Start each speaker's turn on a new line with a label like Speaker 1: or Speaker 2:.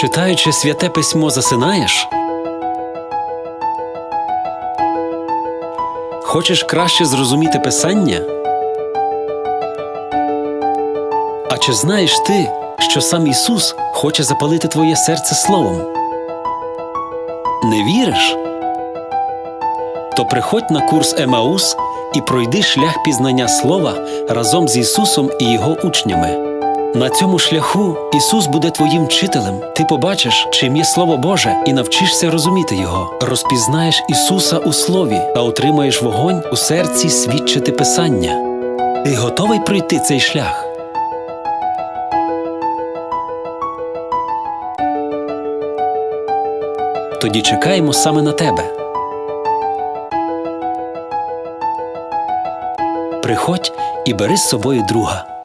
Speaker 1: Читаючи святе письмо, засинаєш? Хочеш краще зрозуміти писання? А чи знаєш ти, що сам Ісус хоче запалити твоє серце словом? Не віриш? То приходь на курс Емаус і пройди шлях пізнання слова разом з Ісусом і Його учнями. На цьому шляху Ісус буде твоїм вчителем. Ти побачиш, чим є Слово Боже, і навчишся розуміти Його. Розпізнаєш Ісуса у Слові та отримаєш вогонь у серці свідчити Писання. Ти готовий пройти цей шлях? Тоді чекаємо саме на тебе. Приходь і бери з собою друга.